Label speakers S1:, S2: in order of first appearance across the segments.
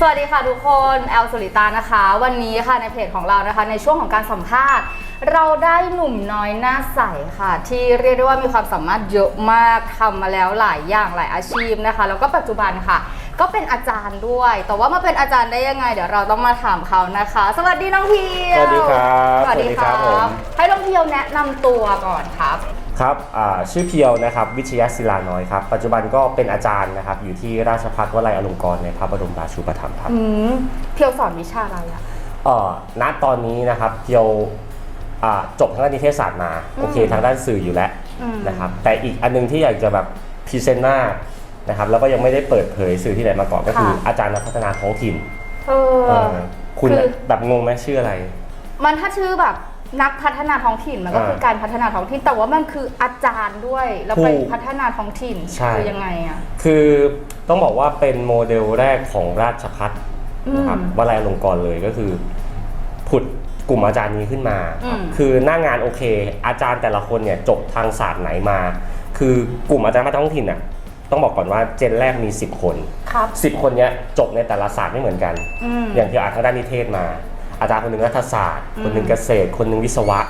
S1: สวัสดีค่ะทุกคนแอลสุริตานะคะ วันนี้ค่ะในเพจของเรานะคะ ในช่วงของการสัมภาษณ์ เราได้หนุ่มน้อยหน้าใสค่ะ ที่เรียกได้ว่ามีความสามารถเยอะมากทำมาแล้วหลายอย่างหลายอาชีพนะคะ แล้วก็ปัจจุบันค่ะ ก็เป็นอาจารย์ด้วย แต่ว่ามาเป็นอาจารย์ได้ยังไง เดี๋ยวเราต้องมาถามเขานะคะ สวัสดีน้องเพียว
S2: สวัสดีครับ
S1: สวัสดี
S2: สวัสดี
S1: ค
S2: ครั
S1: รับบ
S2: ผม
S1: ให้น้องเพียวแนะนำตัวก่อนครับ
S2: ครับอ่าชื่อเพียวนะครับวิชยศิลาน้อยครับ ปัจจุบันก็เป็นอาจารย์นะครับ อยู่ที่ราชภัฏวลัยอลงกรณ์ในพระบรมราชูปถัมภ์ครับ
S1: อืมเพียวสอนวิชาอะไรอะ
S2: เอ่อณตอนนี้นะครับเพียวอ่าจบทางด้านนิเทศศาสตร์มา
S1: อืม
S2: โอเคทางด้านสื่ออยู่แล้ว
S1: อืม
S2: นะครับ แต่อีกอันนึงที่อยากจะแบบพรีเซนต์มากนะครับแล้วก็ยังไม่ได้เปิดเผยสื่อที่ไหนมาก่อนก็คืออาจารย์นักพัฒนาท้องถิ่น
S1: เออ
S2: เออคุณ
S1: คือ
S2: แบบงงไหมชื่ออะไร
S1: มันถ้าชื่อแบบ นักพัฒนาท้องถิ่นมันก็
S2: อ่า
S1: คือการพัฒนาท้องถิ่น แต่ว่ามันคืออาจารย์ด้วย แล้วไป
S2: ถูก
S1: พัฒนาท้องถิ่น
S2: ใช่
S1: คือยังไงอะ
S2: คือต้องบอกว่าเป็นโมเดลแรกของราชพัฒนะครับ
S1: อืม
S2: วลัยอลงกรณ์เลยก็คือ ผุดกลุ่มอาจารย์นี้ขึ้นมาครับ
S1: อืม
S2: คือหน้างานโอเค อาจารย์แต่ละคนเนี่ยจบทางศาสตร์ไหนมา คือกลุ่มอาจารย์พัฒนาท้องถิ่นน่ะต้องบอกก่อนว่าเจนแรกมี 10 คน
S1: ครับ
S2: 10 คนเนี้ยจบในแต่ละศาสตร์ไม่เหมือนกัน
S1: อืม
S2: อย่างที่อ่านทางด้านนิเทศมา อาจารย์คนหนึ่งรัฐศาสตร์
S1: อืม
S2: คนหนึ่งเกษตร คนหนึ่งวิศวะ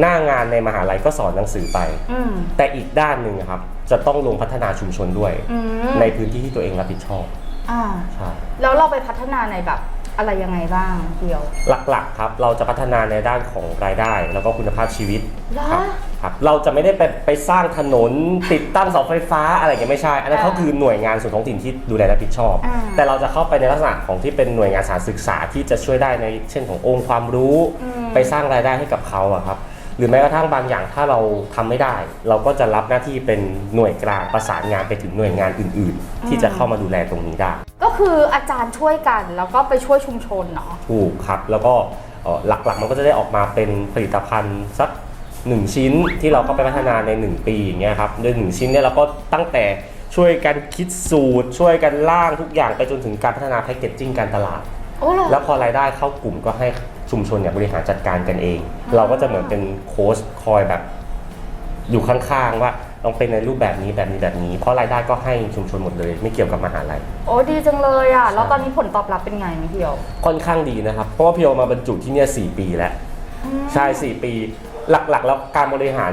S2: หน้างานในมหาลัยก็สอนหนังสือไป
S1: อืม
S2: แต่อีกด้านหนึ่งอะครับ จะต้องลงพัฒนาชุมชนด้วย
S1: อืม
S2: ในพื้นที่ที่ตัวเองรับผิดชอบ
S1: อ่า
S2: ใช่
S1: แล้วเราไปพัฒนาในแบบอะไรยังไงบ้างเดียว
S2: หลักๆครับ เราจะพัฒนาในด้านของรายได้ แล้วก็คุณภาพชีวิต
S1: เหรอ
S2: ครับ ครับเราจะไม่ได้ไปไปสร้างถนนติดตั้งเสาไฟฟ้าอะไรอย่างเงี้ยไม่ใช่ อันนั้น
S1: อ่า
S2: เขาคือหน่วยงานส่วนท้องถิ่นที่ดูแลรับผิดชอบ
S1: อ่า
S2: แต่เราจะเข้าไปในลักษณะของที่เป็นหน่วยงานสถารศึกษาที่จะช่วยได้ในเช่นขององค์ความรู้
S1: อืม
S2: ไปสร้างรายได้ให้กับเขาอะครับ หรือแม้กระทั่งบางอย่างถ้าเราทำไม่ได้ เราก็จะรับหน้าที่เป็นหน่วยกลางประสานงานไปถึงหน่วยงานอื่น ๆ ที่จะเข้ามาดูแลตรงนี้ได้
S1: ก็คืออาจารย์ช่วยกันแล้วก็ไปช่วยชุมชนเนาะ
S2: ถูกครับ แล้วก็เอ่อหลักๆมันก็จะได้ออกมาเป็นผลิตภัณฑ์สัก หนึ่งชิ้นที่เราก็ไปพัฒนาใน 1 ปีอย่างเงี้ยครับโดยหนึ่งชิ้นเนี่ยเราก็ตั้งแต่ช่วยกันคิดสูตร ช่วยกันร่างทุกอย่างไปจนถึงการพัฒนาแพคเกจจิ้งการตลาด
S1: โอ้เหรอ
S2: แล้วพอรายได้เข้ากลุ่มก็ให้ชุมชนเนี่ยบริหารจัดการกันเอง เราก็จะเหมือนเป็นโค้ชคอยแบบ อยู่ข้างๆว่าต้องเป็นในรูปแบบนี้แบบนี้แบบนี้ เพราะรายได้ก็ให้ชุมชนหมดเลย ไม่เกี่ยวกับมหาลัย
S1: โอ้ดีจังเลยอะ แล้วตอนนี้ผลตอบรับเป็นไงน้องเดียว
S2: ค่อนข้างดีนะครับ เพราะว่าพี่โอมาบรรจุที่เนี่ยสปีแล้ว ใช่ 4 ปี หลักๆ แล้วการบริหาร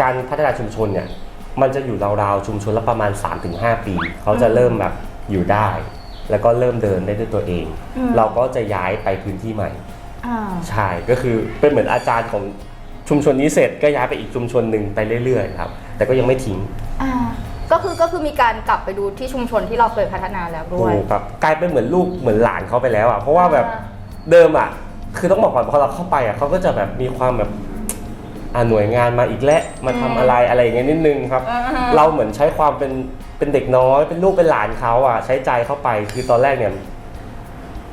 S2: การพัฒนาชุมชนเนี่ย มันจะอยู่ราวๆชุมชนละประมาณ 3-5 ปี เขาจะเริ่มแบบอยู่ได้ แล้วก็เริ่มเดินได้ด้วยตัวเอง
S1: อืม
S2: เราก็จะย้ายไปพื้นที่ใหม่
S1: อ่า
S2: ใช่ก็คือเป็นเหมือนอาจารย์ของชุมชนนี้เสร็จก็ย้ายไปอีกชุมชนหนึ่งไปเรื่อยๆครับ แต่ก็ยังไม่ทิ้ง
S1: อ่า ก็คือก็คือมีการกลับไปดูที่ชุมชนที่เราเคยพัฒนาแล้วด้วย
S2: ถูกครับกลายเป็นเหมือนลูกเหมือนหลานเขาไปแล้วอะเพราะว่าแบบ
S1: อ่า
S2: เดิมอะคือต้องบอกก่อนพอเราเข้าไปอะเขาก็จะแบบมีความแบบ อ่าหน่วยงานมาอีกแล้วมาทำอะไรอะไรอย่างเงี้ยนิดนึงครับ
S1: อ่าฮะ
S2: เราเหมือนใช้ความเป็นเป็นเด็กน้อย เป็นลูกเป็นหลานเขาอะใช้ใจเข้าไปคือตอนแรกเนี่ย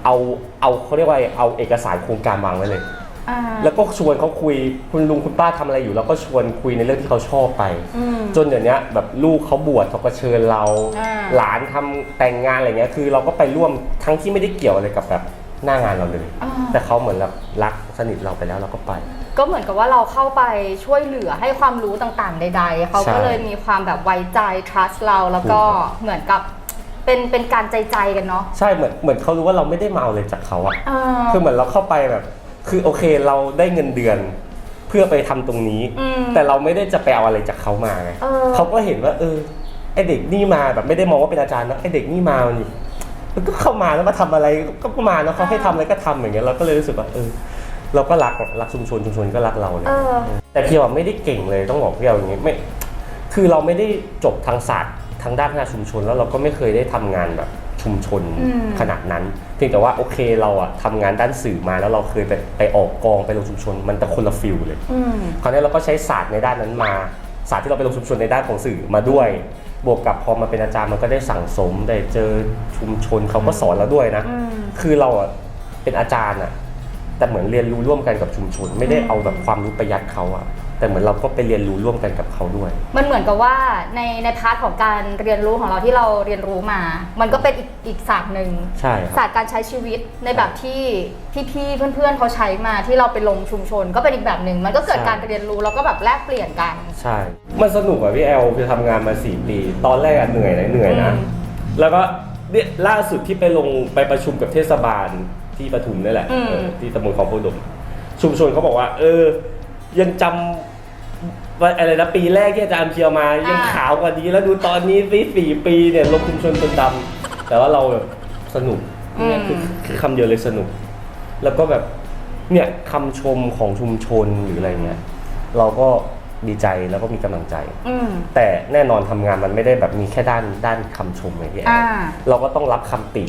S2: เอาเอาเขาเรียกว่าอะไรเอาเอกสารโครงการวางไว้เลย
S1: อ่า
S2: แล้วก็ชวนเขาคุยคุณลุงคุณป้าทำอะไรอยู่ แล้วก็ชวนคุยในเรื่องที่เขาชอบไป
S1: อืม
S2: จนเดี๋ยวนี้แบบลูกเขาบวชเขาก็เชิญเรา
S1: อ่า
S2: หลานทำแต่งงานอะไรเงี้ยคือเราก็ไปร่วมทั้งที่ไม่ได้เกี่ยวอะไรกับแบบ หน้างานเราเลย
S1: อ่า
S2: แต่เขาเหมือนแบบรักสนิทเราไปแล้วเราก็ไป
S1: ก็เหมือนกับว่าเราเข้าไปช่วยเหลือให้ความรู้ต่างๆ ใด ๆ เขาก็
S2: ใช่
S1: เลยมีความแบบไว้ใจ trust เราแล้วก็
S2: ถูกครับ
S1: เหมือนกับเป็นเป็นการใจใจๆกันเนาะ
S2: ใช่เหมือนเหมือนเขารู้ว่าเราไม่ได้มาเอาเลยจากเขาอะ
S1: อ่า
S2: คือเหมือนเราเข้าไปแบบ คือโอเคเราได้เงินเดือน เพื่อไปทำตรงนี้
S1: อืม
S2: แต่เราไม่ได้จะไปเอาอะไรจากเขามาไง
S1: เออ
S2: เขาก็เห็นว่า เออไอเด็กนี่มาแบบไม่ได้มองว่าเป็นอาจารย์นะไอเด็กนี่มามัน มันก็เข้ามาแล้วมาทำอะไรก็ก็มาแล้วเขาให้ทำอะไรก็ทำอย่างเงี้ยเราก็เลยรู้สึกว่าเออเราก็รักรักชุมชนชุมชนก็รักเราเลย
S1: เออ
S2: แต่เพียวอะไม่ได้เก่งเลยต้องบอกเพียวอย่างงี้ไม่คือเราไม่ได้จบทางศาสตร์ทางด้านพัฒนาชุมชน แล้วเราก็ไม่เคยได้ทำงานแบบชุมชน
S1: อืม
S2: ขนาดนั้นเพียงแต่ว่าโอเคเราอะทำงานด้านสื่อมาแล้วเราเคยไปไปออกกองไปลงชุมชน มันแต่คนละฟิลเลย
S1: อืม
S2: คราวนี้เราก็ใช้ศาสตร์ในด้านนั้นมาศาสตร์ที่เราไปลงชุมชนในด้านของสื่อมาด้วย บวกกับพอมาเป็นอาจารย์มันก็ได้สั่งสมได้เจอชุมชนเขาก็สอนเราด้วยนะ
S1: อืม
S2: คือเราอะเป็นอาจารย์อะแต่เหมือนเรียนรู้ร่วมกันกับชุมชน ไม่ได้เอาแบบความรู้ไปยัดเขาอะ แต่เหมือนเราก็ไปเรียนรู้ร่วมกันกับเขาด้วย
S1: มันเหมือนกับว่าในในพาร์ทของการเรียนรู้ของเราที่เราเรียนรู้มา มันก็เป็นอีกอีกศาสตร์หนึ่ง
S2: ใช่ค
S1: ศา
S2: รับ
S1: สตร์การใช้ชีวิตในแบบที่พี่ๆเพื่อนๆเขาใช้มาที่เราไปลงชุมชน ก็เป็นอีกแบบหนึ่งมันก็เกิด
S2: ใช่
S1: การเรียนรู้แล้วก็แบบแลกเปลี่ยนกัน
S2: ใช่ มันสนุกอะพี่แอลคือทำงานมาสี่ปีตอนแรกอะเหนื่อยนะเหนื่อยนะ
S1: อืม
S2: แล้วก็เนี่ยล่าสุดที่ไปลงไปประชุมกับเทศบาลที่ปทุมนี่แหละ
S1: อืม
S2: เออที่ตำบลคลองโพดมชุมชนเขาบอกว่า เออ ยังจำ ว่าอะไรนะปีแรกที่อาจารย์เพียวมา ยังขาวกว่านี้แล้วดูตอนนี้สิสี่ปีเนี่ยลงชุมชนจนดำแต่ว่าเราแบบสนุกเนี่ยคือคือคำเดียวเลยสนุก แล้วก็แบบเนี่ยคำชมของชุมชนหรืออะไรเงี้ยเราก็ดีใจแล้วก็มีกำลังใจ
S1: อืม
S2: แต่แน่นอนทำงานมันไม่ได้แบบมีแค่ด้านด้านคำชมไงพี่แอ
S1: อ่า
S2: นเราก็ต้องรับคำติ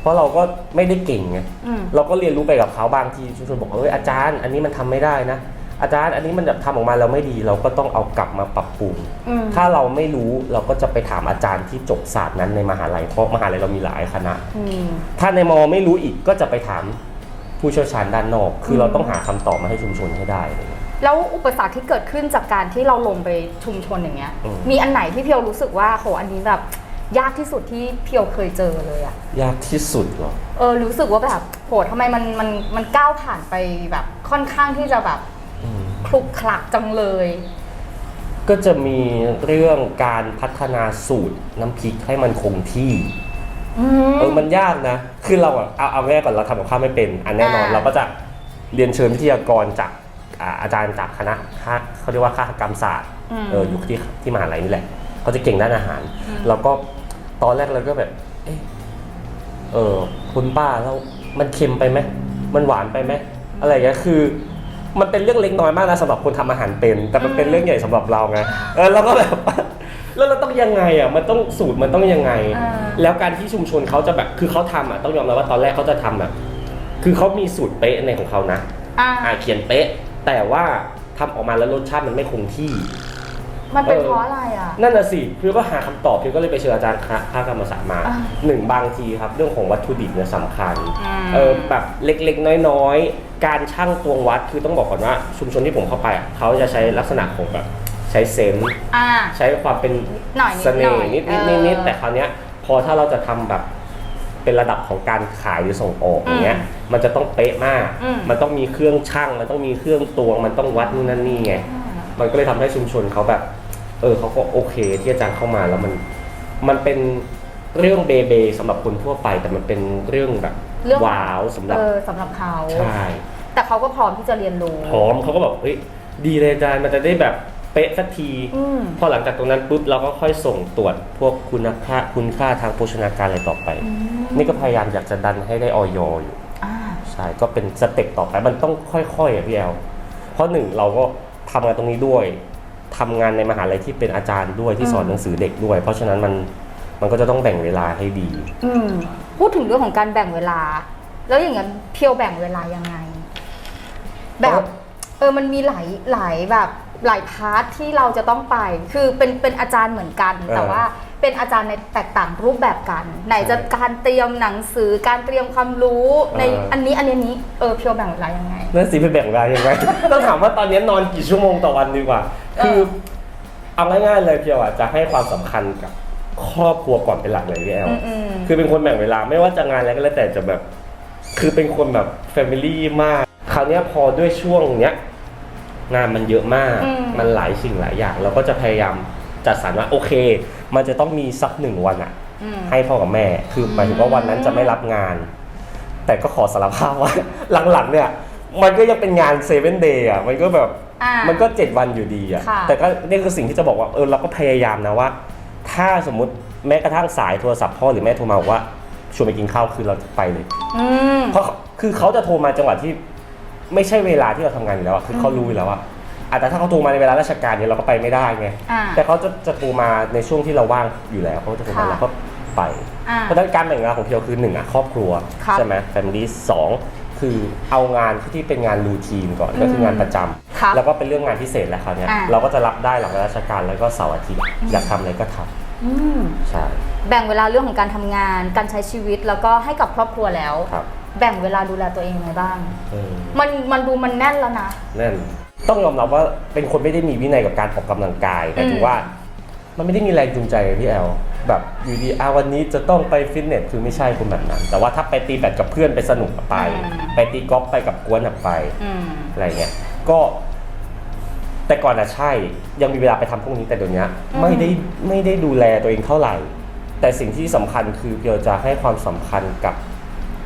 S2: เพราะเราก็ไม่ได้เก่งไง
S1: อืม
S2: เราก็เรียนรู้ไปกับเขาบางทีชุมชนบอกว่าเอ้ยอาจารย์ อันนี้มันทำไม่ได้นะ อาจารย์อันนี้มันแบบทำออกมาแล้วไม่ดีเราก็ต้องเอากลับมาปรับปรุง
S1: อืม
S2: ถ้าเราไม่รู้เราก็จะไปถามอาจารย์ที่จบศาสตร์นั้นในมหาลัยเพราะมหาลัยเรามีหลายคณะ
S1: อืม
S2: ถ้าในมอไม่รู้อีกก็จะไปถามผู้เชี่ยวชาญด้านนอก คือ
S1: ม
S2: เราต้องหาคำตอบมาให้ชุมชนให้ได้อะไรเงี้ย
S1: แล้วอุปสรรคที่เกิดขึ้นจากการที่เราลงไปชุมชนอย่างเงี้ย
S2: อืม
S1: มีอันไหนที่เพียวรู้สึกว่าโหอันนี้แบบยากที่สุดที่เพียวเคยเจอเลยอะ
S2: ยากที่สุดเหรอ
S1: เออรู้สึกว่าแบบโหทำไมมันมันมันก้าวผ่านไปแบบค่อนข้างที่จะแบบ
S2: อืม
S1: คลุกคลักจังเลย
S2: ก็จะมีเรื่องการพัฒนาสูตรน้ำพริกให้มันคงที่
S1: อืม
S2: เออมันยากนะ คือเราอะเอาเอาแรกก่อนเราทำกับข้าวไม่เป็น อันแน่นอน
S1: อ่า
S2: เราก็จะเรียนเชิญวิทยากรจากอ่าอาจารย์จากคณะค่าเขาเรียกว่าค่ากรรมศาสตร์
S1: ม
S2: เอออยู่ที่ที่มหาลัยนี่แหละเขาจะเก่งด้านอาหาร
S1: อืม
S2: แล้วก็ตอนแรกเราก็แบบ เอะเออคุณป้าแล้วมันเค็มไปไหมมันหวานไปไหมอะไรอย่างเงี้ยคือ มันเป็นเรื่องเล็กน้อยมากนะสำหรับคนทำอาหารเป็น แต่มันเป็นเรื่องใหญ่สำหรับเราไงเออเราก็แบบแล้วเราต้องยังไงอะมันต้องสูตรมันต้องยังไง
S1: อ่า
S2: แล้วการที่ชุมชนเขาจะแบบคือเขาทำอะต้องยอมรับว่าตอนแรกเขาจะทำแบบ คือเขามีสูตรเป๊ะในของเขานะ
S1: อ่า
S2: อ่าเขียนเป๊ะ แต่ว่าทำออกมาแล้วรสชาติมันไม่คงที่
S1: มันเป็น
S2: เออ
S1: เพราะอะไรอะ
S2: นั่นน่ะสิพี่ก็หาคำตอบพี่ก็เลยไปเชิญอาจารย์คภาคกรรมศาสตร์มา
S1: อ่า
S2: หนึ่งบางทีครับ เรื่องของวัตถุดิบเนี่ยสำคัญ
S1: อืม
S2: เออแบบเล็กๆ น้อยๆ การช่างตวงวัดคือต้องบอกก่อนว่าชุมชนที่ผมเข้าไปอะเขาจะใช้ลักษณะของแบบใช้เซนส์
S1: อ่า
S2: ใช้ความเป็น
S1: หน่อยนิด
S2: เสน่
S1: หน่
S2: ห์
S1: อย
S2: นิด
S1: เอ
S2: นิด
S1: อ
S2: นิดแต่คราวเนี้ยพอถ้าเราจะทำแบบเป็นระดับของการขายหรือส่งออกอย่างเงี้ยมันจะต้องเป๊ะมาก
S1: อืม
S2: มันต้องมีเครื่องช่างมันต้องมีเครื่องตวง มันต้องวัดนู่นนั่นนี่ไง มันก็เลยทำให้ชุมชนเขาแบบ เออเขาก็โอเคที่อาจารย์เข้ามาแล้วมันมันเป็นเรื่องเบเบสำหรับคนทั่วไป แต่มันเป็นเรื่องแบบ
S1: เรื่อง
S2: ว้าวสำหรับ
S1: เออสำหรับเขา
S2: ใช่
S1: แต่เขาก็พร้อมที่จะเรียนรู้
S2: พร้อมเขาก็แบบเฮ้ยดีเลยอาจารย์มันจะได้แบบเป๊ะสักที
S1: อืม
S2: พอหลังจากตรงนั้นปุ๊บเราก็ค่อยส่งตรวจพวกคุณค่าคุณค่าทางโภชนาการอะไรต่อไป นี่ก็พยายามอยากจะดันให้ได้ออยอยู่
S1: อ่า
S2: ใช่ก็เป็นสเต็ปต่อไปมันต้องค่อยๆอะพี่แอลเพราะหนึ่งเราก็ทำงานตรงนี้ด้วย ทำงานในมหาลัยที่เป็นอาจารย์ด้วยที่สอน
S1: อืม
S2: หนังสือเด็กด้วย เพราะฉะนั้นมันมันก็จะต้องแบ่งเวลาให้ดี
S1: อืมพูดถึงเรื่องของการแบ่งเวลา แล้วอย่างนั้นเพียวแบ่งเวลายังไง แบบ
S2: เออ
S1: เออมันมีหลายหลายแบบหลายพาร์ทที่เราจะต้องไป คือเป็นเป็นอาจารย์เหมือนกันแต่ว่า เป็นอาจารย์ในแตกต่างรูปแบบกัน ไหนจะการเตรียมหนังสือการเตรียมความรู้ในอันนี้อันนี้นี้เออเพียวแบ่งเวลายังไง
S2: นั่นสิไปแบ่งเวลายังไง ต้องถามว่าตอนนี้นอนกี่ชั่วโมงต่อวันดีกว่า คือ
S1: เออ
S2: เอาง่ายๆเลยเพียวอะจะให้ความสำคัญกับครอบครัวก่อนเป็นหลักเลยพี่แอล
S1: อืมอืม
S2: คือเป็นคนแบ่งเวลาไม่ว่าจะงานอะไรก็แล้วแต่จะแบบ คือเป็นคนแบบแฟมิลี่มาก คราวเนี้ยพอด้วยช่วงเนี้ยงานมันเยอะมาก
S1: อืม
S2: มันหลายสิ่งหลายอย่าง เราก็จะพยายามจัดสรรว่าโอเค มันจะต้องมีสักหนึ่งวันอะ
S1: อืม
S2: ให้พ่อกับแม่ คือหมายถึงว่าวันนั้นจะไม่รับงาน แต่ก็ขอสารภาพว่า หลังๆเนี่ย มันก็ยังเป็นงานเซเว่นเดย์อะมันก็แบบ
S1: อ่า
S2: มันก็เจ็ดวันอยู่ดีอะ
S1: ค่ะ
S2: แต่ก็นี่คือสิ่งที่จะบอกว่าเออเราก็พยายามนะว่า ถ้าสมมติแม้กระทั่งสายโทรศัพท์พ่อหรือแม่โทรมาบอกว่าชวนไปกินข้าวคือเราจะไปเลย
S1: อืม
S2: เพราะคือเขาจะโทรมาจังหวะที่ไม่ใช่เวลาที่เราทำงานอยู่แล้วอะคือเขารู้อยู่แล้วอะ อาจจะแต่ถ้าเขาโทรมาในเวลาราชการเนี่ยเราก็ไปไม่ได้ไง
S1: อ่า
S2: แต่เขาจะจะโทรมาในช่วงที่เราว่างอยู่แล้วเขาจะโทรมา
S1: ค่ะ
S2: แล้วก็ไป
S1: อ่า
S2: เพราะฉะนั้นการแบ่งเวลาของเพียวคือหนึ่งอะครอบครัว
S1: ครับ
S2: ใช่ไหมแฟมิลี่สองคือเอางานที่เป็นงานรูทีนก่อนก็คืองานประจำ
S1: ครับ
S2: แล้วก็เป็นเรื่องงานพิเศษแล้วคราวเนี้ย
S1: อ่า
S2: เราก็จะรับได้หลังราชการแล้วก็เสาร์อาทิตย์อยากทำอะไรก็ทำ
S1: อืม
S2: ใช่
S1: แบ่งเวลาเรื่องของการทำงาน การใช้ชีวิตแล้วก็ให้กับครอบครัวแล้ว
S2: ครับ
S1: แบ่งเวลาดูแลตัวเองยังไงบ้าง
S2: เออ
S1: มันมันดูมันแน่นแล้วนะ
S2: นั่น ต้องยอมรับว่าเป็นคนไม่ได้มีวินัยกับการออกกำลังกายแต่ถือว่า มันไม่ได้มีแรงจูงใจเลยพี่แอลแบบอยู่ดีอาวันนี้จะต้องไปฟิตเนสคือไม่ใช่คนแบบนั้น แต่ว่าถ้าไปตีแบดกับเพื่อนไปสนุกอะไป
S1: อืม
S2: ไปตีกอล์ฟไปกับกวนอะไป
S1: อืม
S2: อะไรเงี้ย ก็ แต่ก่อนอะใช่ ยังมีเวลาไปทำพวกนี้แต่เดี๋ยวนี้ไม่ได้ไม่ได้ดูแลตัวเองเท่าไหร่ แต่สิ่งที่สำคัญคือเพียวจะให้ความสำคัญกับ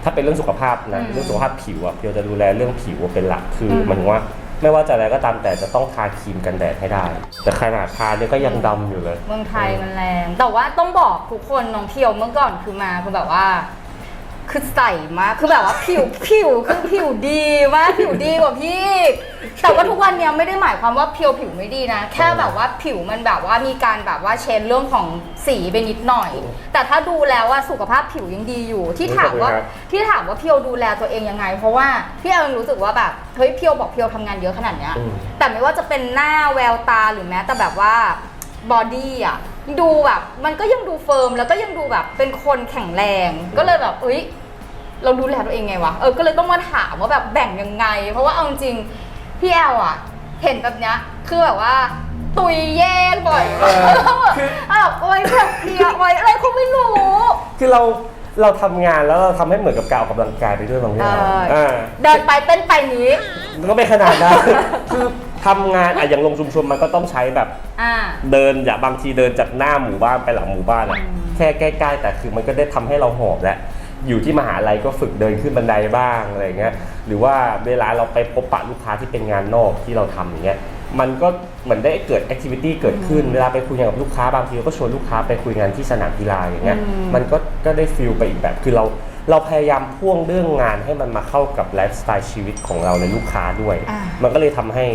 S2: ถ้าเป็นเรื่องสุขภาพนะ
S1: อืม
S2: เรื่องสุขภาพผิวอะเพียวจะดูแลเรื่องผิวเป็นหลักคืออ
S1: ม
S2: หมันว่า ไม่ว่าจะอะไรก็ตามแต่จะต้องทาครีมกันแดดให้ได้ แต่ขนาดทาเนี่ยก็ยังดำอยู่เลย
S1: เมืองไทยมันแรง แต่ว่าต้องบอกทุกคนน้องเที่ยวเมื่อก่อนคือมาคือแบบว่า คือใสมาก คือแบบว่าผิวผิวคือผิวดีมากผิวดีกว่าพี่ แต่ว่าทุกวันเนี้ยไม่ได้หมายความว่าเพียวผิวไม่ดีนะ แค่แบบว่าผิวมันแบบว่ามีการแบบว่าเชนเรื่องของสีไปนิดหน่อย แต่ถ้าดูแล้วว่าสุขภาพผิวยังดีอยู่ ที่ถามว่า
S2: ขอบคุณครับ
S1: ที่ถามว่าเพียวดูแลตัวเองยังไง เพราะว่าพี่เอิงรู้สึกว่าแบบเฮ้ยเพียวบอกเพียวทำงานเยอะขนาดเนี้ย
S2: อืม
S1: แต่ไม่ว่าจะเป็นหน้าแววตาหรือแม้แต่แบบว่าบอดี้อะ ดูแบบมันก็ยังดูเฟิร์มแล้วก็ยังดูแบบเป็นคนแข็งแรง ก็เลยแบบเอ้ยเราดูแลตัวเองไงวะเออก็เลยต้องมาถามว่าแบบแบ่งยังไง เพราะว่าเอาจริงๆพี่แอลอะ เห็นแบบเนี้ยคือแบบว่าตุยแย่บ่อย
S2: เออ
S1: คือแบบไว้แบบเดียวไว้อะไรก็ไม่รู้
S2: คือเราเราทำงานแล้วเราทำให้เหมือนกับการออกกำลังกายไปด้วยบางเรื่อง
S1: เออ
S2: อ่า
S1: เดินไปเต้นไปนี้
S2: ก็ไม่ขนาดนั้น คือ ทำงานอะอย่างลงชุมชนมันก็ต้องใช้แบบ
S1: อ่า
S2: เดินอย่างบางทีเดินจากหน้าหมู่บ้านไปหลังหมู่บ้านอะ
S1: อืม
S2: แค่ใกล้ๆแต่คือมันก็ได้ทำให้เราหอบแล้วอยู่ที่มหาลัยก็ฝึกเดินขึ้นบันไดบ้างอะไรเงี้ยหรือว่าเวลาเราไปพบปะลูกค้าที่เป็นงานนอกที่เราทำอย่างเงี้ยมันก็เหมือนได้เกิดแอคทิวิตี้เกิดขึ้นเวลาไปคุยงานกับลูกค้าบางทีเราก็ชวนลูกค้าไปคุยงานที่สนามกีฬาอย่างเงี้ย
S1: อืม
S2: มันก็ก็ได้ฟิลไปอีกแบบคือเราเราพยายามพ่วงเรื่องงานให้มันมาเข้ากับไลฟ์สไตล์ชีวิตของเราในลูกค้าด้วย
S1: อ่า
S2: มันก็เลยทำให้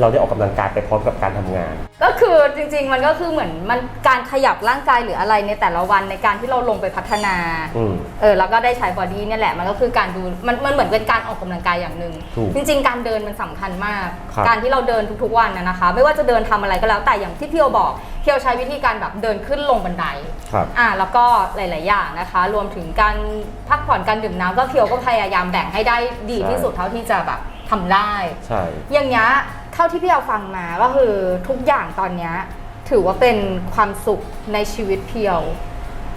S2: เราได้ออกกำลังกายไปพร้อมกับการทำงาน
S1: ก็คือจริงๆ มันก็คือเหมือนมันการขยับร่างกายหรืออะไรในแต่ละวันในการที่เราลงไปพัฒนา
S2: อืม
S1: เออแล้วก็ได้ใช้บอดี้เนี่ยแหละมันก็คือการดูมันมันเหมือนเป็นการออกกำลังกายอย่างหนึ่ง
S2: ถูก
S1: จริง ๆ การเดินมันสำคัญมาก
S2: ครับ
S1: การที่เราเดินทุกๆวันนะนะคะ ไม่ว่าจะเดินทำอะไรก็แล้วแต่อย่างที่พี่โอบอกพี่โอใช้วิธีการแบบเดินขึ้นลงบันได
S2: ครับ
S1: อ่าแล้วก็หลาย ๆ อย่างนะคะ รวมถึงการพักผ่อนการดื่มน้ำก็เพียวก็พยายามแบ่งให้ได้ดี
S2: ใช่
S1: ที่สุดเท่าที่จะแบบทำได้
S2: ใช่
S1: อย่างเงี้ยเท่าที่พี่เอาฟังมาก็คือทุกอย่างตอนเนี้ยถือว่าเป็นความสุขในชีวิตเพียว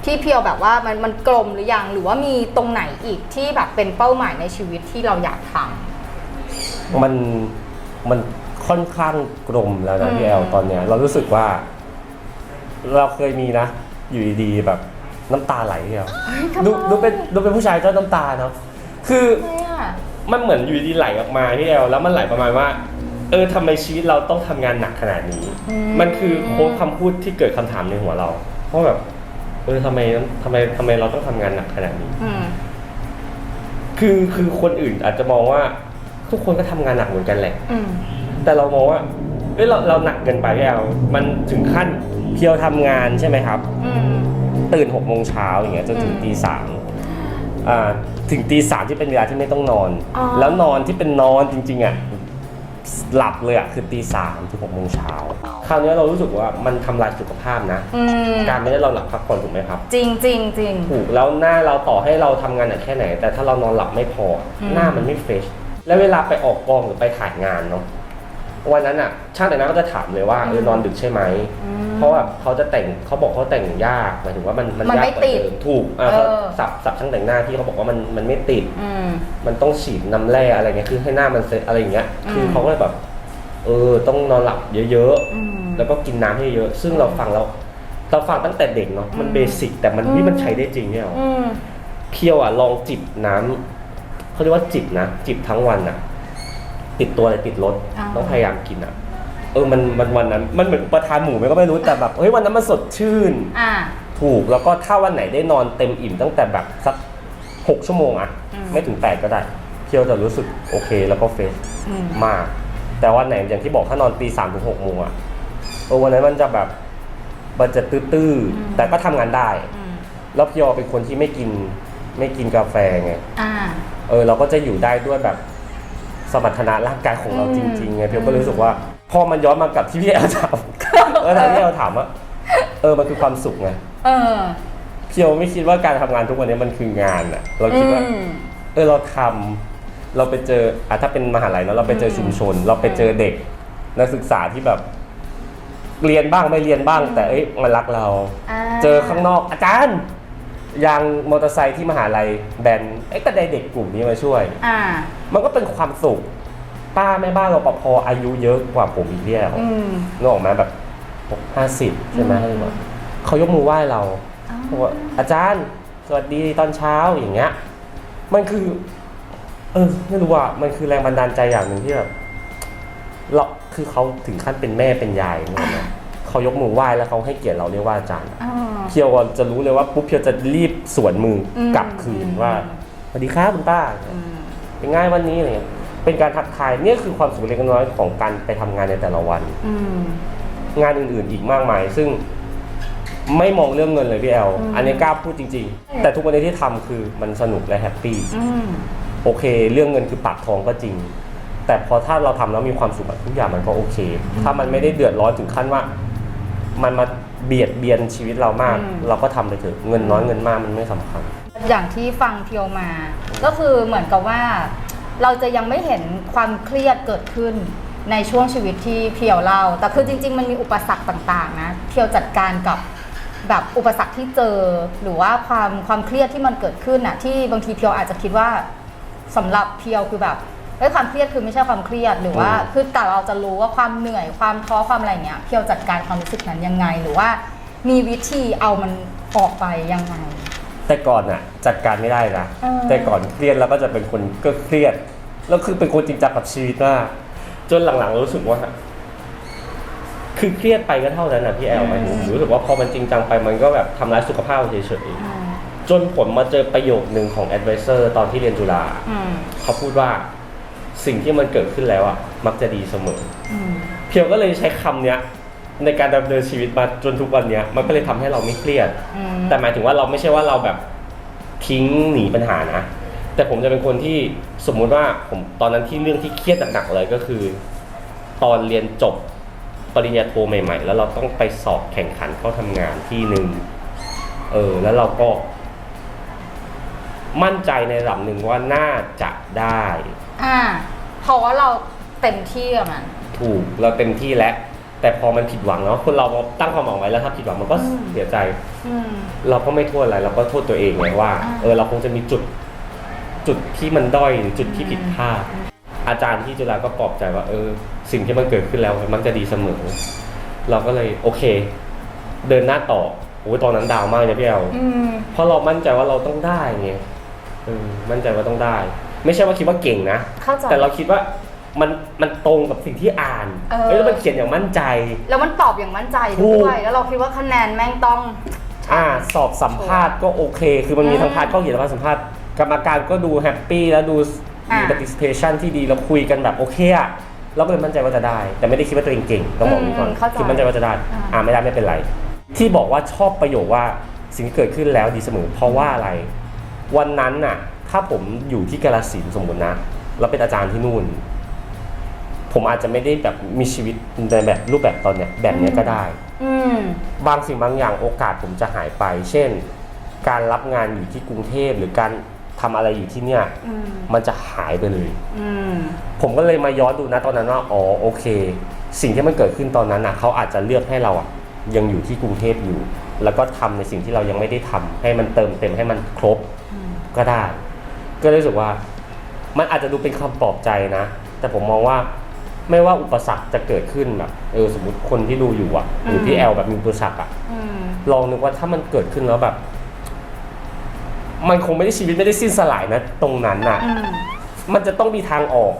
S1: ที่เพียวแบบว่ามันมันกลมหรือยังหรือว่ามีตรงไหนอีกที่แบบเป็นเป้าหมายในชีวิตที่เราอยากท
S2: มันมันค่อนข้างกลมแล้วนะ
S1: อืม
S2: พี่แอลตอนเนี้ย เรารู้สึกว่า เราเคยมีนะ อยู่ดีๆแบบน้ำตาไหลพี่แอลำดูดูเป็นดูเป็นผู้ชายเจ้าน้ำตาเนาะคือ
S1: ทำไมอะ
S2: มันเหมือนอยู่ดีๆไหลออกมาพี่แอลแล้วมันไหลประมาณว่า เออทำไมชีวิตเราต้องทำงานหนักขนาดนี้มันคือโค้ดคำพูดที่เกิดคำถามในหัวเราว่าแบบเออทำไมทำไมทำไมเราต้องทำงานหนักขนาดนี้
S1: อืม
S2: คือคือคนอื่นอาจจะมองว่าทุกคนก็ทำงานหนักเหมือนกันแหละ
S1: อืม
S2: แต่เรามองว่าเอ้ยเราเราหนักเกินไปพี่แอลมันถึงขั้นเพียวทำงานใช่ไหมครับ
S1: อืม
S2: ตื่นหกโมงเช้าอย่างเงี้ยจนถึง
S1: อืม
S2: ตีสามอ่าถึงตีสามที่เป็นเวลาที่ไม่ต้องนอน
S1: อ๋อ
S2: แล้วนอนที่เป็นนอนจริงๆอะ หลับเลยอะคือตีสามถึงหกโมงเช้าคราวเนี้ยเรารู้สึกว่ามันทำลายสุขภาพนะ
S1: อืม
S2: การไม่ได้เราหลับพักผ่อนถูกไหมครับ
S1: จริงจริงจริง
S2: ถูกแล้วหน้าเราต่อให้เราทำงานหนักแค่ไหน แต่ถ้าเรานอนหลับไม่พออ
S1: ม
S2: หน้ามันไม่เฟรชแล้วเวลาไปออกกองหรือไปถ่ายงานเนาะ วันนั้นอะช่างแต่งหน้าก็จะถามเลยว่าเออนอนดึกใช่ไหม
S1: อืม
S2: เพราะว่าเขาจะแต่งเขาบอกเขาแต่งยากหมายถึงว่ามัน
S1: มัน
S2: ยาก
S1: ไม่
S2: กว่า
S1: ติด
S2: เดิมถูกอ่า
S1: เออ
S2: เขาสับสับช่างแต่งหน้าที่เขาบอกว่ามันมันไม่ติด
S1: อืม
S2: มันต้องฉีดน้ำแร่อะไรเงี้ยคือให้หน้ามันเซตอะไรอย่างเงี้ย
S1: อืม
S2: คือเขาก็เลยแบบ เออต้องนอนหลับเยอะ
S1: อืม
S2: ๆ แล้วก็กินน้ำให้เยอะ ซึ่งเราฟังแล้วเราฟังตั้งแต่เด็กเนาะมัน
S1: อืม
S2: เบสิกแต่มัน
S1: อืม
S2: นี่มันใช้ได้จริงเนี่ยหรอ
S1: อืม
S2: เพียวอะลองจิบน้ำเขาเรียกว่าจิบนะจิบทั้งวันอะ ติดตัวอะไรติดรถ
S1: อ่า
S2: ต้องพยายามกินอะเออมันมันวันนั้นมันเหมือนประทานหมูไหมก็ไม่รู้แต่แบบเฮ้ยวันนั้นมันสดชื่น
S1: อ่า
S2: ถูกแล้วก็ถ้าวันไหนได้นอนเต็มอิ่มตั้งแต่แบบสักหกชั่วโมงอะ
S1: อืม
S2: ไม่ถึงแปดก็ได้ เที่ยวจะรู้สึกโอเคแล้วก็เฟรช
S1: อืม
S2: มาก แต่วันไหนอย่างที่บอกถ้านอนตีสามถึงหกโมงอะเออวันนั้นมันจะแบบมันจะตื้อๆแต่ก็ทำงานได้
S1: อืม
S2: แล้วพี่ยอเป็นคนที่ไม่กินไม่กินกาแฟไง
S1: อ่า
S2: เออเราก็จะอยู่ได้ด้วยแบบ สมรรถนะร่างกายของเรา
S1: อื
S2: จ
S1: ม
S2: ริงๆไงพี่ก็รู้สึกว่า พอมันย้อนมากับที่พี่แอลถามเออถามพี่แอลถามว่าเออมันคือความสุขไง
S1: เออ
S2: พี่โอไม่คิดว่าการทำงานทุกวันนี้มันคืองานอะเราคิดว่า
S1: อืม
S2: เออเราทำเราไปเจออะถ้าเป็นมหาลัยเนอะเราไปเจอชุมชน เราไปเจอเด็กนักศึกษาที่แบบเรียนบ้างไม่เรียนบ้าง แต่เอ้ยมันรักเรา
S1: อ่า
S2: เจอข้างนอกอาจารย์ ยางมอเตอร์ไซค์ที่มหาลัยแบนเอ้ยก็ได้เด็กกลุ่มนี้มาช่วย
S1: อ่า
S2: มันก็เป็นความสุข ป้าแม่บ้านรปภอายุเยอะกว่าผมอีกเรียก
S1: อืม
S2: นึกออกไหมาแบบห้าสิบใช่ไหม
S1: อืม
S2: เขายกมือไหว้เรา
S1: อ๋อ
S2: บอกว่าอาจารย์สวัสดีตอนเช้าอย่างเงี้ย มันคือ เออไม่รู้ว่ามันคือแรงบันดาลใจอย่างหนึ่งที่แบบเราคือเขาถึงขั้นเป็นแม่เป็นยายเนี่ยนะเขายกมือไหว้แล้วเขาให้เกียรติเราเรียกว่าอาจารย์อะ
S1: อ่า
S2: เพียวอะจะรู้เลยว่าปุ๊บเพียวจะรีบสวนมืออ
S1: ม
S2: กลับคืน
S1: อืม
S2: ว่าสวัสดีครับคุณป้า
S1: อืม
S2: เป็นไง่ายวันนี้อะไรเงี้ยเป็นการทักทายเนี่ยคือความสุขเล็กน้อยของการไปทำงานในแต่ละวัน
S1: อืม
S2: งานอื่นๆอีกมากมาย ซึ่งไม่มองเรื่องเงินเลยพี่แอล
S1: อืม
S2: อันนี้กล้าพูดจริง ๆ แต่ทุกวันนี้ที่ทำคือมันสนุกและแฮปปี้
S1: อืม
S2: โอเค เรื่องเงินคือปากท้องก็จริง แต่พอถ้าเราทำแล้วมีความสุขอะทุกอย่างมันก็โอเค ถ้ามันไม่ได้เดือดร้อนถึงขั้นว่า มันมา เบียดเบียนชีวิตเรามาก
S1: อืม
S2: เราก็ทำไปเถอะเงินน้อยเงินมากมันไม่สำคัญ
S1: อย่างที่ฟังเพียวมา ก็คือเหมือนกับว่า เราจะยังไม่เห็นความเครียดเกิดขึ้นในช่วงชีวิตที่เพียวเล่า แต่คือจริง ๆ มันมีอุปสรรคต่าง ๆ นะเพียวจัดการกับแบบอุปสรรคที่เจอ หรือว่าความความเครียดที่มันเกิดขึ้นน่ะที่บางทีเพียวอาจจะคิดว่าสำหรับเพียวคือแบบ เฮ้ยความเครียดคือไม่ใช่ความเครียดหรือว่า
S2: อืม
S1: คือแต่เราจะรู้ว่าความเหนื่อยความท้อความอะไรเงี้ยเพียวจัดการความรู้สึกนั้นยังไง หรือว่ามีวิธีเอามันออกไปยังไง
S2: แต่ก่อนอะจัดการไม่ได้นะ
S1: เออ
S2: แต่ก่อนเครียดแล้วก็จะเป็นคนก็เครียด แล้วคือเป็นคนจริงจังกับชีวิตมากจนหลังๆรู้สึกว่า คือเครียดไปก็เท่านั้นนะพี่แอลหมายถึงผมรู้สึกว่าพอมันจริงจังไปมันก็แบบทำร้ายสุขภาพเฉย
S1: อืม
S2: ๆจนผมมาเจอประโยคนึงของ advisor ตอนที่เรียนจุฬา
S1: อืม
S2: เขาพูดว่า สิ่งที่มันเกิดขึ้นแล้วอะมักจะดีเสมอ
S1: อืม
S2: เพียวก็เลยใช้คำเนี้ยในการดำเนินชีวิตมาจนทุกวันเนี้ยมันก็เลยทำให้เราไม่เครียด
S1: อืม
S2: แต่หมายถึงว่าเราไม่ใช่ว่าเราแบบทิ้งหนีปัญหานะ แต่ผมจะเป็นคนที่สมมุติว่าผมตอนนั้นที่เรื่องที่เครียดหนักๆเลยก็คือ ตอนเรียนจบปริญญาโทใหม่ ๆ แล้วเราต้องไปสอบแข่งขันเข้าทำงานที่หนึ่งเออ แล้วเราก็ มั่นใจในระดับหนึ่งว่าน่าจะได้
S1: อ่า เพราะว่าเราเต็มที่กับมัน
S2: ถูกเราเต็มที่แล้ว แต่พอมันผิดหวังเนาะคนเราตั้งความหวังไว้แล้วถ้าผิดหวังมันก็
S1: อืม
S2: เสียใจ
S1: อืม
S2: เราก็ไม่โทษอะไรเราก็โทษตัวเองไงว่า
S1: อ่า
S2: เออเราคงจะมีจุดจุดที่มันด้อยหรือจุดที่ผิดพลาดอาจารย์ที่จุฬาก็ปลอบใจว่าเออ สิ่งที่มันเกิดขึ้นแล้วมันจะดีเสมอ เราก็เลยโอเค เดินหน้าต่อโอ้ยตอนนั้นดาวมากนะพี่แอล
S1: อืม
S2: เพราะเรามั่นใจว่าเราต้องได้ไงเออมั่นใจว่าต้องได้ ไม่ใช่ว่าคิดว่าเก่งนะ
S1: เข้าใจ
S2: แต่เราคิดว่ามันมันตรงกับสิ่งที่อ่าน
S1: เออ
S2: เอ้ยแล้วมันเขียนอย่างมั่นใจ
S1: แล้วมันตอบอย่างมั่นใจ
S2: ถูก
S1: ด้วย แล้วเราคิดว่าคะแนนแม่งต้อง
S2: อ่าสอบสัมภาษณ์ก็โอเค คือมันมี
S1: อืม
S2: ทั้งพาร์ทข้อเขียนและพาร์ทสัมภาษณ์กรรมการก็ดูแฮปปี้แล้วดู
S1: อ่า
S2: มี participation ที่ดีแล้วคุยกันแบบโอเคอะเราก็เลยมั่นใจว่าจะได้ แต่ไม่ได้คิดว่าตัวเองเก่งต้องบอกนี้ก่อน
S1: อืมเข้าใจ
S2: คิดมั่นใจว่าจะได้
S1: อ่า
S2: อ่าไม่ได้ไม่เป็นไร ที่บอกว่าชอบประโยคว่าสิ่งที่เกิดขึ้นแล้วดีเสมอเพราะว่าอะไร วันนั้นน่ะ ถ้าผมอยู่ที่กาลสินธุ์สมมตินะ แล้วเป็นอาจารย์ที่นู่น ผมอาจจะไม่ได้แบบมีชีวิตในแบบรูปแบบตอนเนี้ยแบบเนี้ยก็ได้
S1: อืม
S2: บางสิ่งบางอย่างโอกาสผมจะหายไป เช่น การรับงานอยู่ที่กรุงเทพหรือการทำอะไรอยู่ที่เนี่ย
S1: อืม
S2: มันจะหายไปเลย
S1: อืม
S2: ผมก็เลยมาย้อนดูนะตอนนั้นว่าอ๋อโอเค สิ่งที่มันเกิดขึ้นตอนนั้นนะเขาอาจจะเลือกให้เราอะยังอยู่ที่กรุงเทพอยู่ แล้วก็ทำในสิ่งที่เรายังไม่ได้ทำให้มันเติมเต็มให้มันครบ
S1: อืม
S2: ก็ได้ ก็เลยรู้สึกว่า มันอาจจะดูเป็นคำปลอบใจนะ แต่ผมมองว่าไม่ว่าอุปสรรคจะเกิดขึ้นแบบเออสมมติคนที่ดูอยู่อะหรือพี่แอลแบบมีอุปสรรคอะ
S1: อืม
S2: ลองนึกว่าถ้ามันเกิดขึ้นแล้วแบบ มันคงไม่ได้ชีวิตไม่ได้สิ้นสลายนะ ตรงนั้นน่ะ
S1: อืม
S2: มันจะต้องมีทางออก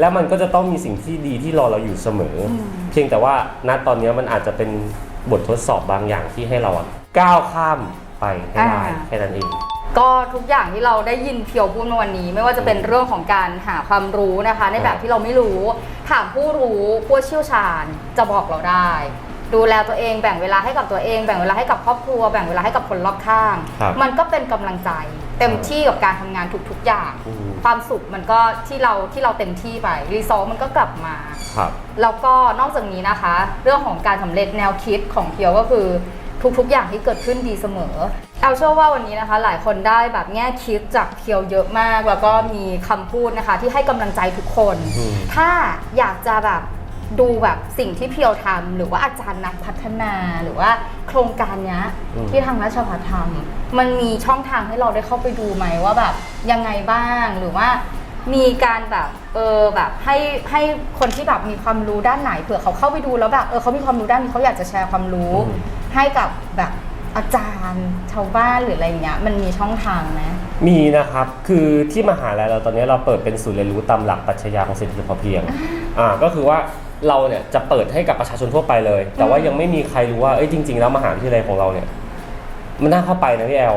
S2: แล้วมันก็จะต้องมีสิ่งที่ดีที่รอเราอยู่เสมออ
S1: ม
S2: เพียงแต่ว่าณตอนนี้มันอาจจะเป็นบททดสอบบางอย่างที่ให้เราอะก้าวข้ามไปให้ได้แค่นั้นเอง
S1: ก็ทุกอย่างที่เราได้ยินเพียวพูดในวันนี้ ไม่ว่าจะเป็นเรื่องของการหาความรู้นะคะ ในแบบที่เราไม่รู้ ถามผู้รู้ผู้เชี่ยวชาญจะบอกเราได้ ดูแลตัวเองแบ่งเวลาให้กับตัวเอง แบ่งเวลาให้กับครอบครัวแบ่งเวลาให้กับคนรอบข้าง
S2: ครับ
S1: มันก็เป็นกำลังใจ เต็มที่กับการทำงานทุกๆอย่าง
S2: อืม
S1: ความสุขมันก็ที่เราที่เราเต็มที่ไปรีซอสมันก็กลับมา
S2: ครับ
S1: แล้วก็นอกจากนี้นะคะ เรื่องของการสำเร็จแนวคิดของเพียวก็คือทุกๆอย่างที่เกิดขึ้นดีเสมอ แอลเชื่อว่าวันนี้นะคะ หลายคนได้แบบแง่คิดจากเพียวเยอะมาก แล้วก็มีคำพูดนะคะ ที่ให้กำลังใจทุกคน
S2: อืม
S1: ถ้าอยากจะแบบดูแบบสิ่งที่เพียวทำหรือว่าอาจารย์นักพัฒนาหรือว่าโครงการเนี้ย
S2: อืม
S1: ที่ทางราชพัฒทำมันมีช่องทางให้เราได้เข้าไปดูไหมว่าแบบยังไงบ้างหรือว่ามีการแบบเออแบบให้ให้คนที่แบบมีความรู้ด้านไหนเผื่อเขาเข้าไปดูแล้วแบบเออเขามีความรู้ด้านนี้เขาอยากจะแชร์ความรู้
S2: อืม
S1: ให้กับแบบ อาจารย์ชาวบ้านหรืออะไรเงี้ยมันมีช่องทางไหม
S2: มีนะครับ คือที่มหาลัยเราตอนนี้เราเปิดเป็นศูนย์เรียนรู้ตามหลักปรัชญาของเศรษฐกิจพอเพียง อ่า ก็คือว่าเราเนี่ยจะเปิดให้กับประชาชนทั่วไปเลย แต่ว่ายังไม่มีใครรู้ว่า เอ้ยจริง ๆ แล้วมหาวิทยาลัยของเราเนี่ย มันน่าเข้าไปนะพี่แอล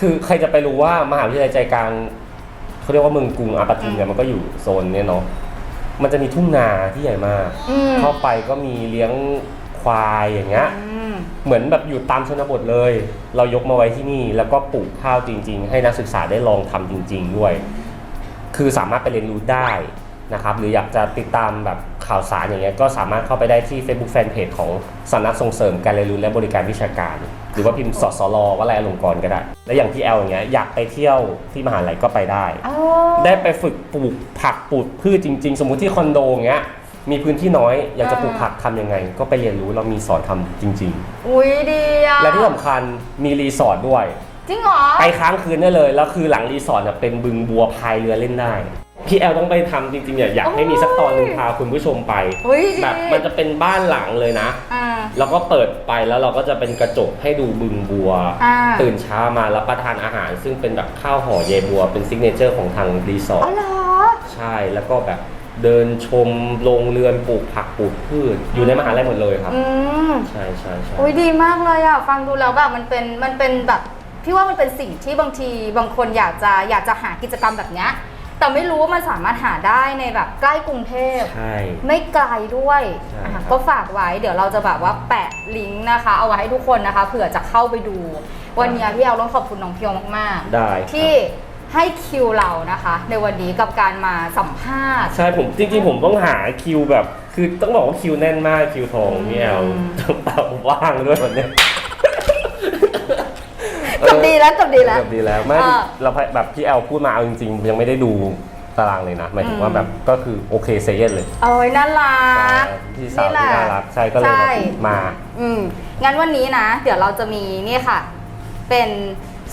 S2: คือใครจะไปรู้ว่ามหาวิทยาลัยใจกลางเขาเรียกว่าเมืองกรุงอาปาจินเนี่ยมันก็อยู่โซนเนี่ยเนาะ มันจะมีทุ่งนาที่ใหญ่มาก
S1: อืม
S2: เข้าไปก็มีเลี้ยงควายอย่างเงี้ย
S1: อืม
S2: เหมือนแบบอยู่ตามชนบทเลย เรายกมาไว้ที่นี่ แล้วก็ปลูกข้าวจริง ๆ ให้นักศึกษาได้ลองทำจริง ๆ ด้วย คือสามารถไปเรียนรู้ได้นะครับหรืออยากจะติดตามแบบข่าวสารอย่างเงี้ยก็สามารถเข้าไปได้ที่ Facebook Fanpage ของสำนักส่งเสริมการเรียนรู้และบริการวิชาการ หรือว่าพิมพ์สสลว่าอะไรอลงกรณ์ก็ได้ และอย่างพี่แอลอย่างเงี้ยอยากไปเที่ยวที่มหาลัยก็ไปได้
S1: อ๋อ
S2: ได้ไปฝึกปลูกผักปลูกพืชจริง ๆ สมมุติที่คอนโดอย่างเงี้ย มีพื้นที่น้อยอยากจะปลูกผักทำยังไง ก็ไปเรียนรู้เรามีสอนทำจริงๆ
S1: อุ้ยดีอะ
S2: และที่สำคัญมีรีสอร์ทด้วย
S1: จริงเหรอ
S2: ไปค้างคืนได้เลย แล้วคือหลังรีสอร์ทเนี่ยเป็นบึงบัวพายเรือเล่นได้ พี่แอลต้องไปทำจริงๆเนี่ยอยากให้มีสักตอนหนึ่งพาคุณผู้ชมไป
S1: อุ้ยดี
S2: แบบมันจะเป็นบ้านหลังเลยนะ
S1: อ่า
S2: แล้วก็เปิดไปแล้วเราก็จะเป็นกระจกให้ดูบึงบัว
S1: อ่า
S2: ตื่นเช้ามาแล้วประทานอาหาร ซึ่งเป็นแบบข้าวห่อเยบัวเป็นซิกเนเจอร์ของทางรีสอร์
S1: อ๋อ
S2: ท
S1: เหรอ
S2: ใช่แล้วก็แบบ เดินชมโรงเรือนปลูกผักปลูกพืช อยู่ในมหาลัยหมดเลยครับ
S1: อืม
S2: ใช่ใช่ใช่
S1: อุ้ยดีมากเลยอะ ฟังดูแล้วแบบมันเป็นมันเป็นแบบพี่ว่ามันเป็นสิ่งที่บางทีบางคนอยากจะอยากจะหากิจกรรมแบบเนี้ยแต่ไม่รู้ว่ามันสามารถหาได้ในแบบใกล้กรุงเทพ
S2: ใช่
S1: ไม่ไกลด้วย
S2: ใช่
S1: อะ
S2: ครับ
S1: ก็ฝากไว้ เดี๋ยวเราจะแบบว่าแปะลิงก์นะคะ เอาไว้ให้ทุกคนนะคะเผื่อจะเข้าไปดู วันนี้พี่เอาต้องขอบคุณน้องเพียวมาก
S2: ได้ครับ
S1: ที่ ให้คิวเรานะคะ ในวันนี้กับการมาสัมภาษณ์
S2: ใช่ผมจริงๆผมต้องหาคิวแบบ คือต้องบอกว่าคิวแน่นมากคิวทองพี่แอล
S1: อืม
S2: เปล่าว่างด้วยวันเนี้ย
S1: จบดีแล้วจบดีแล้ว
S2: จบดีแล้วไม่
S1: เออ
S2: เราแบบพี่แอลพูดมาเอาจริงๆยังไม่ได้ดูตารางเลยนะหมายถึงว่า
S1: อืม
S2: แบบก็คือโอเคเซเยนเลย
S1: เอ้ยน่ารัก
S2: พี่สาวที่น่ารักใช่ก็เลย
S1: ใช่
S2: แบบมา
S1: อืมงั้นวันนี้นะ เดี๋ยวเราจะมีนี่ค่ะ เป็น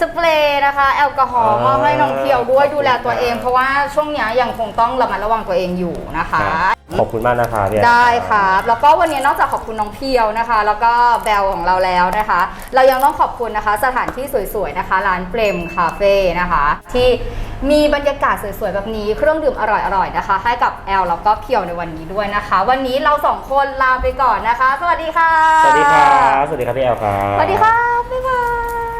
S1: สเปรย์นะคะ แอลกอฮอล์
S2: อ่าม
S1: อบให้น้องเพียวด้วย
S2: ขอบคุณ
S1: ดูแลตัวเอง
S2: ครับ
S1: เพราะว่าช่วงเนี้ยยังคงต้องระมัดระวังตัวเองอยู่นะคะ
S2: ครับขอบคุณมากนะคะพี่แอล
S1: ได้ครับ แล้วก็วันนี้นอกจากขอบคุณน้องเพียวนะคะ แล้วก็แบลของเราแล้วนะคะ เรายังต้องขอบคุณนะคะ สถานที่สวยๆนะคะ ร้านเปรมคาเฟ่นะคะ ที่มีบรรยากาศสวยๆแบบนี้เครื่องดื่มอร่อยๆนะคะ ให้กับแอลแล้วก็เพียวในวันนี้ด้วยนะคะ วันนี้เราสองคนลาไปก่อนนะคะ สวัสดีค่ะ
S2: สวัสดีครับ สวัสดีครับพี่แอลครับ
S1: สวัสดีครับบ๊ายบาย